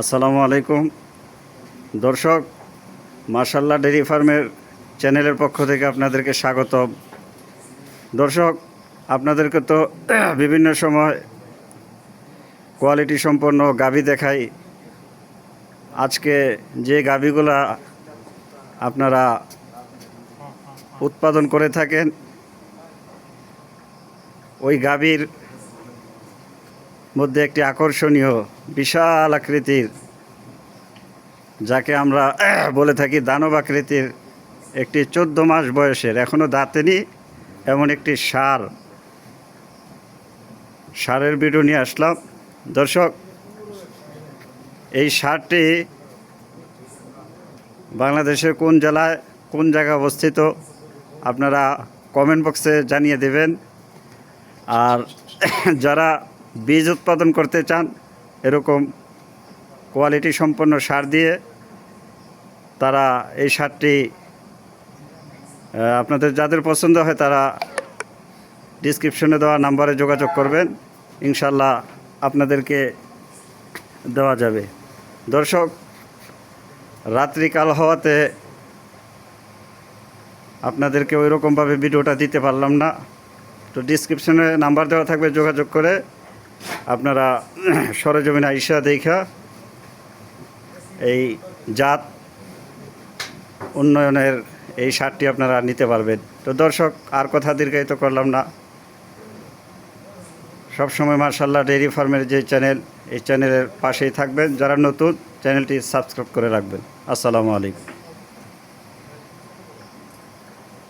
আসসালামু আলাইকুম। দর্শক মার্শাল্লাহ ডেয়ারি ফার্মের চ্যানেলের পক্ষ থেকে আপনাদেরকে স্বাগত দর্শক, আপনাদেরকে তো বিভিন্ন সময় কোয়ালিটি সম্পন্ন গাভী দেখাই। আজকে যে গাভীগুলা আপনারা উৎপাদন করে থাকেন, ওই গাভীর মধ্যে একটি আকর্ষণীয়, বিশাল আকৃতির, যাকে আমরা বলে থাকি দানব আকৃতির একটি চোদ্দ মাস বয়সের এখনও দাঁতেনি, এমন একটি সার। সারের ভিডিও নিয়ে আসলাম। দর্শক, এই সারটি বাংলাদেশের কোন জেলায়, কোন জায়গায় অবস্থিত, আপনারা কমেন্ট বক্সে জানিয়ে দেবেন। আর যারা বীজ উৎপাদন করতে চান, এরকম কোয়ালিটি সম্পন্ন সার দিয়ে তারা এই সারটি আপনাদের যাদের পছন্দ হয় তারা ডিসক্রিপশনে দেওয়া নাম্বারে যোগাযোগ করবেন। ইনশাল্লাহ আপনাদেরকে দেওয়া যাবে। দর্শক রাত্রিকাল হওয়াতে আপনাদেরকে ওই রকমভাবে ভিডিওটা দিতে পারলাম না। তো ডিসক্রিপশনে নাম্বার দেওয়া থাকবে, যোগাযোগ করে আপনারা সরজমিন আইসা দেখা এই জাত উন্নয়নের এই সারটি আপনারা নিতে পারবেন। তো দর্শক, আর কথা দীর্ঘায়িত করলাম না। সবসময় মার্শাল্লাহ ডেইরি ফার্মের যে চ্যানেল এই চ্যানেলের পাশেই থাকবেন। যারা নতুন চ্যানেলটি সাবস্ক্রাইব করে রাখবেন। আসসালামু আলাইকুম।